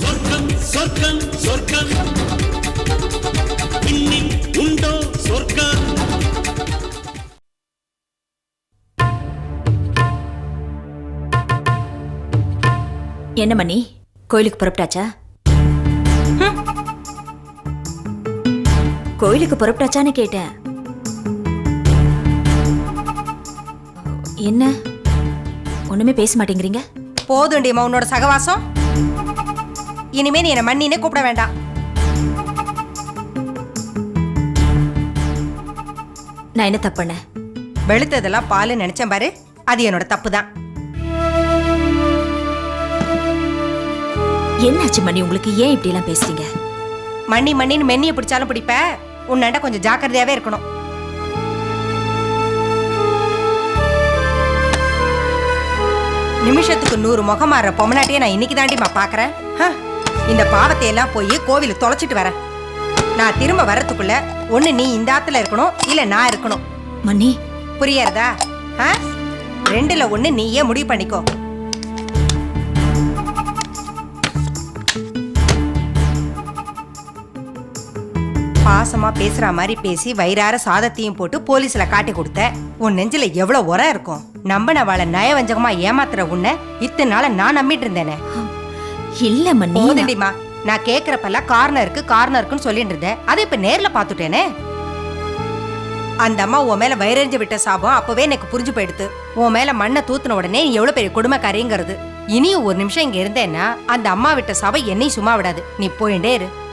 சொர்க்கம் சொர்க்கம் சொர்க்கம். இன்னில் உண்டோ சொர்க்கம்? என்ன மணி? கோயிலுக்கு புறப்பட்டாச்சா. கோயிலுக்கு புறப்பட்டாச்சான்னு கேட்டேன். என்ன? ஒண்ணுமே பேச மாட்டேங்கிறீங்க? போதுண்டியம்மா உன்னோட சகவாசம். இனிமே நீ என்ன மண்ணினே கூப்பிட வேண்டாம். நான் என்ன தப்பு பண்ணேன்? வெளுத்ததெல்லாம் பால் நினைச்சேன் பாரு. அது என்னோட தப்பு தான் என்னாச்சு மணி உங்களுக்கு ஏன் இப்படி எல்லாம் பேசுறீங்க? மண்ணி மண்ணின்னு மென்னியை பிடிச்சாலும் பிடிப்ப உன்னாண்ட கொஞ்சம் ஜாக்கிரதையாவே இருக்கணும். நிமிஷத்துக்கு நூறு முகம் மாறுற பொம்மநாட்டியே நான் இன்னைக்கு தாண்டிமா பாக்குறேன். ஹ, இந்த பாவத்தை எல்லாம் போய் கோவில தொலைச்சிட்டு வரேன். நான் திரும்ப வரத்துக்குள்ள ஒண்ணு நீ இந்த ஆத்துல இருக்கணும் இல்ல நான் இருக்கணும். மணி புரியறதா ஆ? ரெண்டுல ஒண்ணு நீயே முடிவு பண்ணிக்கோ. பாசமா பேசுற மாதிரி பேசி வயிறார சாதத்தையும் போட்டு போலீஸ்ல காட்டி கொடுத்த உன் நெஞ்சில எவ்வளவு உரம் இருக்கும்? நம்பினவாள நயவஞ்சகமா ஏமாத்துற உன்னை இத்தனை நாள நான் நம்பிட்டு இருந்தேனே. இல்ல மணி நான்- போதுடிமா நான் கேக்குறப்பெல்லாம் கார்னருக்கு கார்னருக்குன்னு சொல்லிட்டு இருந்தேன். அதை இப்ப நேர்ல பாத்துட்டேனே அந்த அம்மா உன் மேல வயிறறிஞ்சு விட்ட சாபம் அப்பவே எனக்கு புரிஞ்சு போயிடுத்து. உன் மேல மண்ணை தூத்துன உடனே நீ எவ்வளவு பெரிய கொடுமைக்காரிங்கிறது. இனியும் ஒரு நிமிஷம் இங்க இருந்தேன்னா அந்த அம்மா விட்ட சாபம் என்னையும் சும்மா விடாது. நீ போயிட்டே இரு.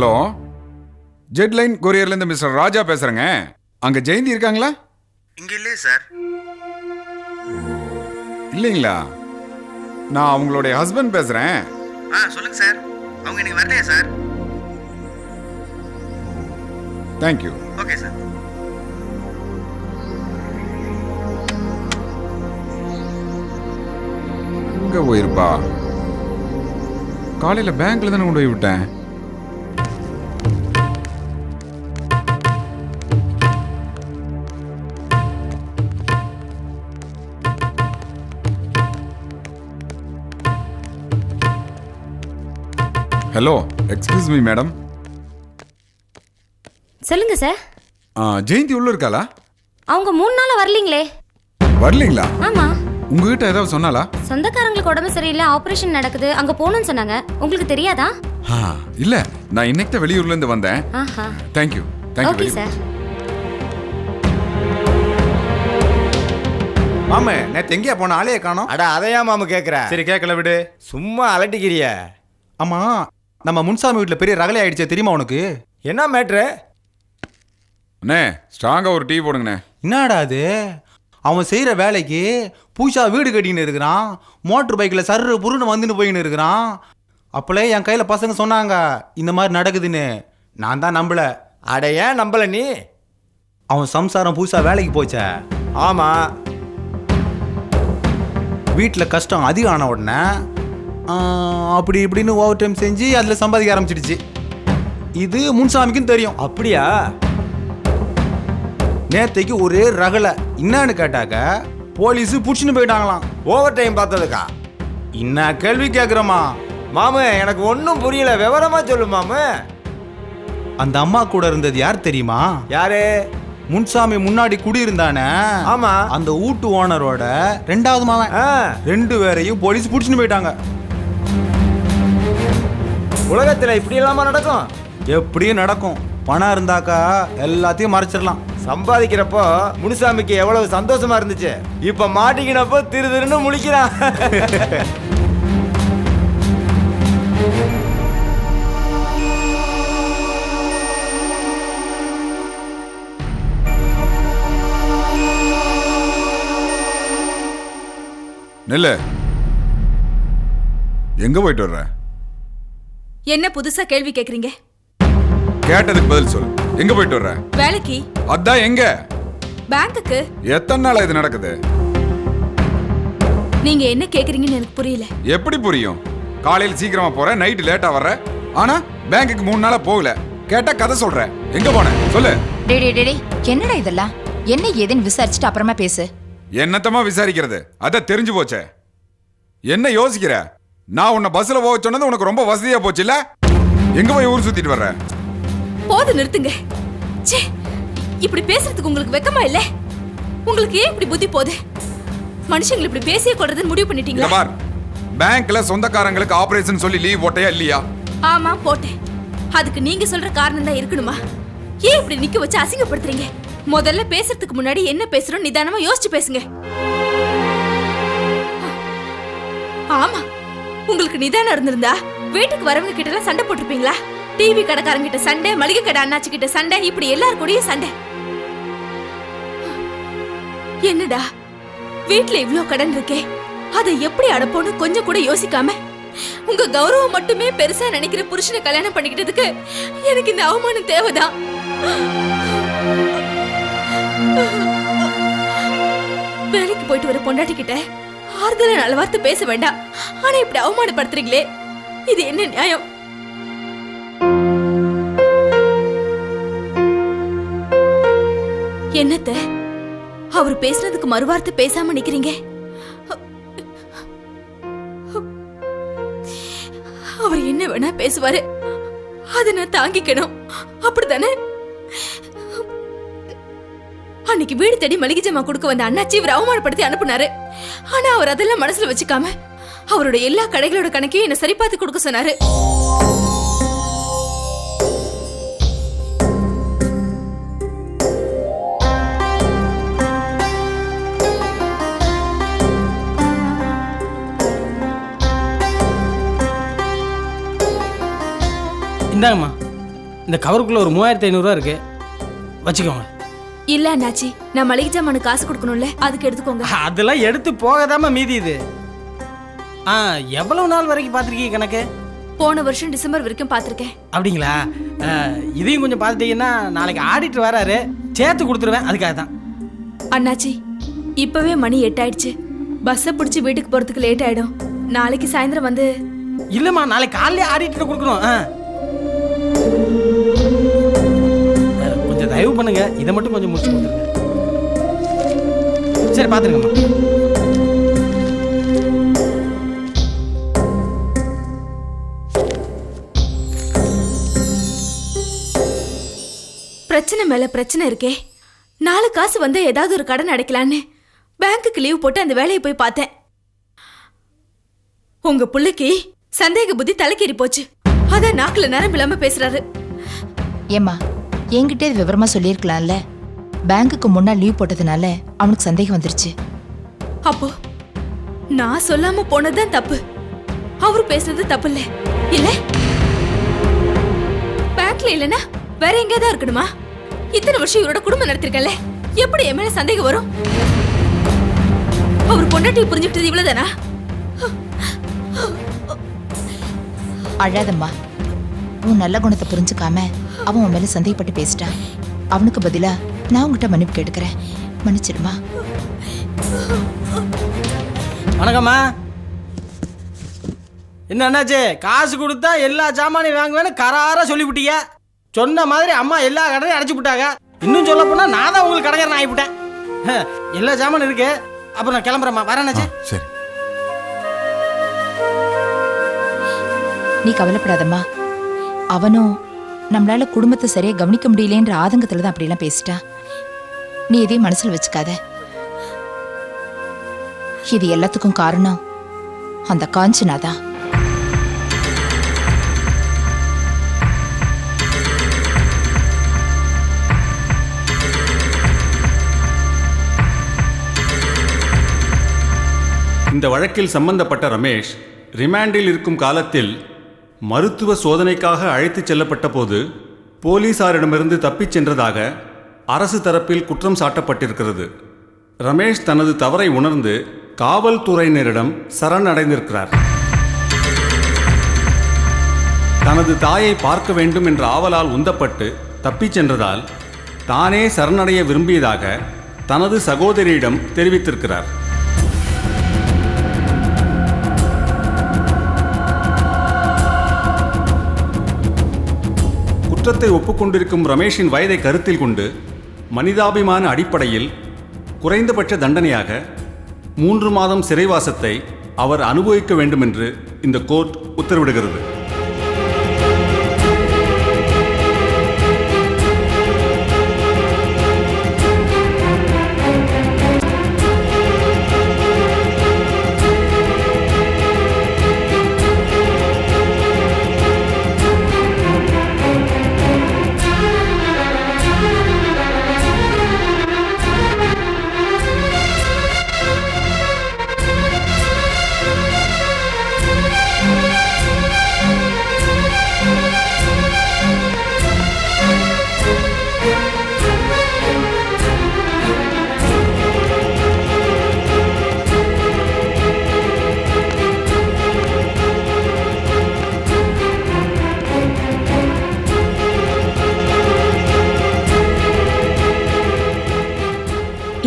ஹலோ? ஜெட் லைன் கொரியர்லேருந்து மிஸ்டர் ராஜா பேசுகிறேங்க அங்கே ஜெயந்தி இருக்காங்களா? இங்க இல்லையே சார். இல்லைங்களா? நான் அவங்களுடைய ஹஸ்பண்ட் பேசுகிறேன் ஆ சொல்லுங்க சார். அவங்க இன்னைக்கு வரலையா சார்? Thank you okay sir. எங்கே போயிருப்பா? காலையில் பேங்க்கில் தானே கொண்டு போய் விட்டேன். ஹலோ எக்ஸ்கியூஸ் மீ மேடம் சொல்லுங்க சார் ஜெயந்தி உள்ள இருக்காளா? அவங்க மூணு நாளா வரலீங்களே. வரலீங்களா? ஆமா. உங்ககிட்ட ஏதாவது சொன்னாலா சொந்தக்காரங்களுக்கு உடம்பு சரியில்லை ஆபரேஷன் நடக்குது அங்க போகணும்னு சொன்னாங்க. உங்களுக்கு தெரியாதா? ஆ, இல்ல நான் இன்னைக்கு தான் வெளியூர்ல இருந்து வந்தேன். ஆஹா. Thank you okay thank you sir மாமு நேத்து எங்கேயா போன? ஆளையே காணோம். அட அதையா மாமு கேக்குற? சரி கேட்கல விடு. சும்மா அலட்டிக்கிறிய? ஆமா நம்ம முன்சாமி வீட்ல பெரிய ரகலை ஆயிடுச்சே தெரியுமா உனக்கு? என்ன மேட்ரு? அண்ணே ஸ்ட்ராங்கா ஒரு டீ போடுங்கண்ணே. என்னடா அது? அவன் செய்யற வேலைக்கு பூஷா வீடு கட்டின்னு இருக்கிறான் மோட்டர் பைக்ல சர்ரு புருன்னு வந்துன்னு போயின்னு இருக்கிறான். அப்பளே என் கையில பசங்க சொன்னாங்க இந்த மாதிரி நடக்குதுன்னு. நான் தான் நம்பல. அட ஏன் நம்பல நீ? அவன் சம்சாரம் பூசா வேலைக்கு போச்சே. ஆமா. வீட்டில் கஷ்டம் அதிகம் ஆன உடனே அப்படி இப்படின்னு ஓவர் டைம் செஞ்சு அதில் சம்பாதிக்க ஆரம்பிச்சிடுச்சு. இது முன்சாமிக்கும் தெரியும். அப்படியா? நேத்தைக்கு ஒரே ரகலை. என்னன்னு கேட்டாக்க போலீஸ் புடிச்சுன்னு போயிட்டாங்களாம். ஓவர் டைம் பார்த்ததுக்கா? என்ன கேள்வி கேட்குறோமா மாமு எனக்கு ஒன்றும் புரியல. விவரமா சொல்லு மாமு. அந்த அம்மா கூட இருந்தது யார் தெரியுமா? யாரு? முன்சாமி முன்னாடி குடியிருந்தானே? ஆமா. அந்த வீட்டு ஓனரோட ரெண்டாவது மகன் ஆ, ரெண்டு பேரையும் போலீஸ் பிடிச்சின்னு போயிட்டாங்க. உலகத்துல இப்படி இல்லாம நடக்கும்? எப்படியும் நடக்கும். பணம் இருந்தாக்கா எல்லாத்தையும் மறைச்சிடலாம். சம்பாதிக்கிறப்போ முனுசாமிக்கு எவ்வளவு சந்தோஷமா இருந்துச்சு? இப்ப மாட்டிக்கினப்போ திரு திருன்னு முழிக்கிறான். நெல்லு. எங்க போயிட்டு வர்ற? என்ன புதுசா கேள்வி கேக்குறீங்க? கேட்டதுக்கு பதில் சொல். எங்க போயிட்டு வர்ற? வேலைக்கு. அதான் எங்க? பேங்க்குக்கு. எத்தனை நாளா இது நடக்குது? நீங்க என்ன கேக்குறீங்கன்னு எனக்கு புரியல. எப்படி புரியும்? காலையில் சீக்கிரமா போற நைட்டு லேட்டா வர்ற. ஆனா பேங்க்குக்கு மூணு நாளா போகல. கேட்டா கதை சொல்ற. எங்க போன? சொல்லு. டே டே டே, டே என்னடா இதெல்லாம்? என்ன ஏதுன்னு விசாரிச்சுட்டு அப்புறமா பேசு. என்னத்தமா விசாரிக்கிறது? அத தெரிஞ்சு போச்சே. என்ன யோசிக்கிற? நான் உன்னை பஸ்ல போக சொன்னது உனக்கு ரொம்ப வசதியா போச்சுல்ல எங்க போய் ஊர் சுத்திட்டு வர்ற? போது நிறுத்துங்க. ச்சே இப்படி பேசுறதுக்கு உங்களுக்கு வெக்கமா இல்ல? உங்களுக்கு ஏன் இப்படி புத்தி போகுது? மனுஷங்களை இப்படி பேசிய கொள்றதுன்னு முடிவு பண்ணிட்டீங்களா? பார். பேங்க்ல சொந்தக்காரங்களுக்கு ஆபரேஷன் சொல்லி லீவ் போட்டையா இல்லையா? ஆமா போட்டேன். அதுக்கு நீங்க சொல்ற காரணம் தான் இருக்கணுமா? ஏன் இப்படி நிக்க வச்சு அசிங்கப்படுத்துறீங்க? முதல்ல பேசுறதுக்கு முன்னாடி என்ன பேசுறோம் நிதானமா யோசிச்சு பேசுங்க. ஆமா. உங்களுக்கு நிதானம் இருந்திருந்தா வீட்டுக்கு வரவங்க கிட்ட எல்லாம் சண்டை போட்டிருப்பீங்களா? டிவி கடைக்காரங்க கிட்ட சண்டை மளிகை கடை அண்ணாச்சி கிட்ட சண்டை இப்படி எல்லார் கூடயும் சண்டை. என்னடா? வீட்ல இவ்ளோ கடன் இருக்கே. அதை எப்படி அடப்போன்னு கொஞ்சம் கூட யோசிக்காம உங்க கௌரவம் மட்டுமே பெருசா நினைக்கிற புருஷனை கல்யாணம் பண்ணிக்கிட்டதுக்கு எனக்கு இந்த அவமானம் தேவைதான். வேலைக்கு போயிட்டு வர பொண்டாட்டி கிட்ட ஆறுதல நல்ல வார்த்தை பேச வேண்டாம். ஆனா இப்படி அவமானப்படுத்துறீங்களே இது என்ன நியாயம்? என்னத்த? அவர் பேசுனதுக்கு மறுவார்த்தை பேசாம நிக்கிறீங்க? அவர் என்ன வேணா பேசுவாரு. அதை நான் தாங்கிக்கணும். அப்படிதானே அன்னைக்கு வீடு தேடி மளிகை ஜாமான் கொடுக்க வந்த அண்ணாச்சி இவர் அவமானப்படுத்தி அனுப்புனாரு. ஆனா அவர் அதெல்லாம் மனசுல வச்சுக்காம அவரோட எல்லா கடைகளோட கணக்கையும் என்ன சரி பார்த்து கொடுக்க சொன்னாரு. இந்தாங்கம்மா இந்த கவருக்குள்ள ஒரு மூவாயிரத்தி ஐநூறுரூவா இருக்கு. வச்சுக்கோங்க. இல்ல அண்ணாச்சி நான் மளிகை ஜாமானுக்கு காசு கொடுக்கணும்ல அதுக்கு எடுத்துக்கோங்க. அதெல்லாம் எடுத்து போகாதாம மீதி இது. ஆ எவ்வளவு நாள் வரைக்கும் பார்த்துருக்கீங்க கணக்கு? போன வருஷம் டிசம்பர் வரைக்கும் பார்த்திருக்கேன். அப்படிங்களா? ஆ, இதையும் கொஞ்சம் பார்த்துட்டீங்கன்னா நாளைக்கு ஆடிட்டர் வராரு சேர்த்து கொடுத்துருவேன் அதுக்காக தான். அண்ணாச்சி இப்பவே மணி எட்டாயிடுச்சு. பஸ்ஸை பிடிச்சி வீட்டுக்கு போறதுக்கு லேட் ஆயிடும். நாளைக்கு சாயந்தரம் வந்து இல்லைம்மா நாளைக்கு காலையிலே ஆடிட்டர் கொடுக்கணும் ஆ. தயவு பண்ணுங்க இதை மட்டும் கொஞ்சம் முடிச்சு கொடுத்துருங்க. சரி பார்த்துருங்கம்மா பிரச்சனை மேல பிரச்சனை இருக்கே. நாலு காசு வந்தா ஏதாவது ஒரு கடன் அடைக்கலான்னு பேங்க்குக்கு லீவ் போட்டு அந்த வேலையை போய் பார்த்தேன். உங்க புள்ளைக்கு சந்தேக புத்தி தலைக்கேறி போச்சு. அதான் நாக்குல நரம்பு இல்லாம பேசுறாரு. ஏம்மா என்கிட்ட இது விவரமா சொல்லியிருக்கலாம்ல. பேங்க்குக்கு முன்னா லீவ் போட்டதுனால அவனுக்கு சந்தேகம் வந்துருச்சு. அப்போ நான் சொல்லாம போனதுதான் தப்பு. அவரு பேசுனது தப்பு இல்ல? இல்ல பேங்க்ல இல்லனா வேற எங்கேயாவது இருக்கணுமா? இத்தனை வருஷம் இவரோட குடும்பம் நடத்திருக்கல எப்படி என் மேல சந்தேகம் வரும்? அவர் பொண்டாட்டி புரிஞ்சுக்கிட்டது இவ்வளவுதானா? அழாதம்மா. உன் நல்ல குணத்தை புரிஞ்சுக்காம அவன் உன் மேல சந்தேகப்பட்டு பேசிட்டான். அவனுக்கு பதிலா நான் உங்ககிட்ட மன்னிப்பு கேட்டுக்கிறேன். மன்னிச்சிடுமா? வணக்கம்மா. என்ன அண்ணாச்சு? காசு கொடுத்தா எல்லா சாமானையும் வாங்குவேன்னு கராரா சொல்லிவிட்டீங்க. சொன்ன மாதிரி அம்மா எல்லா கடையும் அடைச்சு விட்டாங்க. இன்னும் சொல்ல போனா நான் தான் உங்களுக்கு கடைக்காரன் ஆகிவிட்டேன். எல்லா சாமானும் இருக்கு. அப்ப நான் கிளம்புறேம்மா. வரேன் அண்ணாச்சி. சரி. நீ கவலைப்படாதம்மா. அவனும் நம்மளால குடும்பத்தை சரியா கவனிக்க முடியலன்ற ஆதங்கத்துல தான் அப்படிலாம் பேசிட்டான் நீ எதையும் மனசுல வச்சுக்காத. இது எல்லாத்துக்கும் காரணம் அந்த காஞ்சனா தான் இந்த வழக்கில் சம்பந்தப்பட்ட ரமேஷ் ரிமாண்டில் இருக்கும் காலத்தில் மருத்துவ சோதனைக்காக அழைத்துச் செல்லப்பட்ட போது போலீசாரிடமிருந்து தப்பிச் சென்றதாக அரசு தரப்பில் குற்றம் சாட்டப்பட்டிருக்கிறது. ரமேஷ் தனது தவறை உணர்ந்து காவல்துறையினரிடம் சரணடைந்திருக்கிறார். தனது தாயை பார்க்க வேண்டும் என்ற ஆவலால் உந்தப்பட்டு தப்பிச் சென்றதால் தானே சரணடைய விரும்பியதாக தனது சகோதரியிடம் தெரிவித்திருக்கிறார். குற்றத்தை ஒப்புக்கொண்டிருக்கும் ரமேஷின் வயதை கருத்தில் கொண்டு மனிதாபிமான அடிப்படையில் குறைந்தபட்ச தண்டனையாக மூன்று மாதம் சிறைவாசத்தை அவர் அனுபவிக்க வேண்டுமென்று இந்த கோர்ட் உத்தரவிடுகிறது.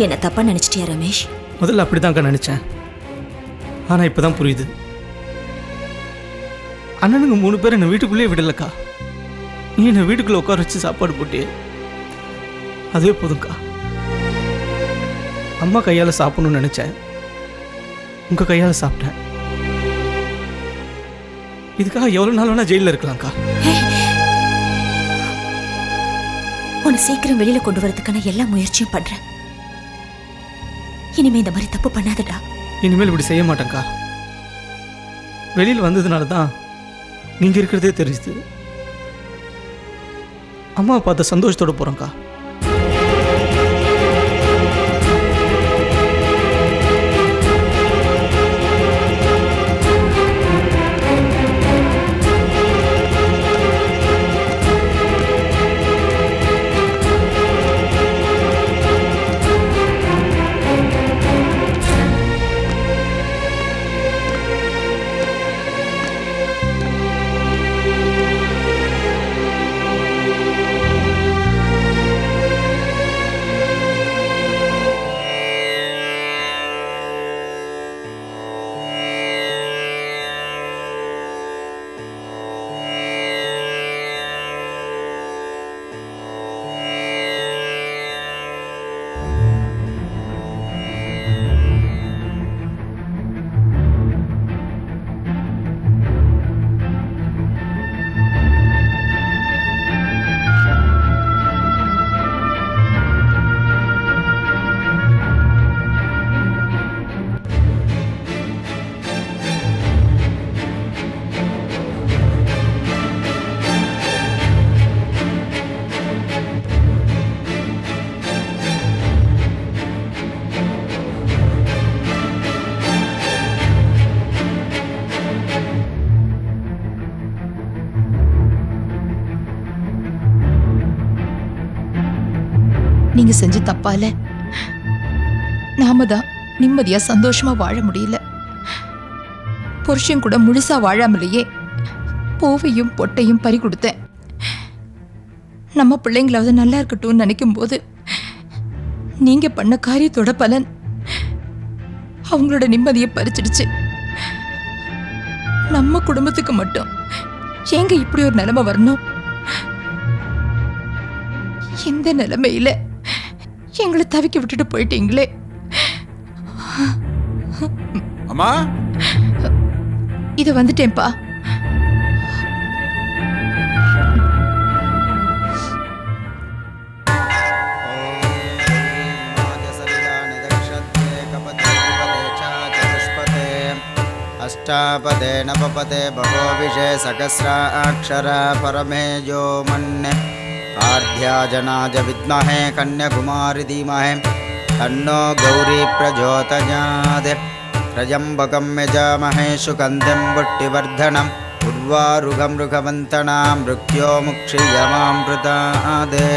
என்ன தப்பா நினைச்சிட்டியா ரமேஷ்? முதல்ல அப்படிதான்க்கா நினைச்சேன். ஆனா இப்பதான் புரியுது. அண்ணனுங்க மூணு பேர் என்னை வீட்டுக்குள்ளேயே விடலக்கா. நீ என்னை வீட்டுக்குள்ள உட்கார வச்சு சாப்பாடு போட்டியே. அதுவே போதும்க்கா. அம்மா கையால் சாப்பிடணும்னு நினைச்சேன். உங்க கையால் சாப்பிட்டேன். இதுக்காக எவ்வளோ நாள் வேணா ஜெயிலில் இருக்கலாம்க்கா. உன்னை சீக்கிரம் வெளியில கொண்டு வரதுக்கான எல்லா முயற்சியும் பண்றேன். இனிமே இந்த மாதிரி தப்பு பண்ணாதடா. இனிமேல் இப்படி செய்ய மாட்டேங்க்கா வெளியில் வந்ததுனால தான் நீங்கள் இருக்கிறதே தெரிஞ்சுது. அம்மாவை பார்த்த சந்தோஷத்தோட போகிறோங்க்கா நீங்க செஞ்ச தப்பால நாம தான் நிம்மதியா சந்தோஷமா வாழ முடியல. புருஷன் கூட முழுசா வாழாமலேயே பூவையும் பொட்டையும் பறி கொடுத்தேன். நம்ம பிள்ளைங்களாவது நல்லா இருக்கட்டும்னு நினைக்கும் போது நீங்க பண்ண காரியத்தோட பலன் அவங்களோட நிம்மதியை பறிச்சிடுச்சு. நம்ம குடும்பத்துக்கு மட்டும் ஏங்க இப்படி ஒரு நிலைமை வரணும்? இந்த நிலைமையில எங்களை தவிக்க விட்டுட்டு போயிட்டீங்களே. அம்மா? இது வந்துட்டேன்ப்பா. अष्टापदे नवपदे बहोविषे सहस्राक्षरा परमे பரமேஜோ मन्ये। आर्ध्याजनाज विद्महे कन्याकुमारि धीमहे। तन्नो गौरिप्रजोतयादे त्रजम्बगं यजामहे सुकन्ध्यं बुट्टिवर्धनं पूर्वारुगमृगवन्तनामृक्षोमुक्षि यमामृतादे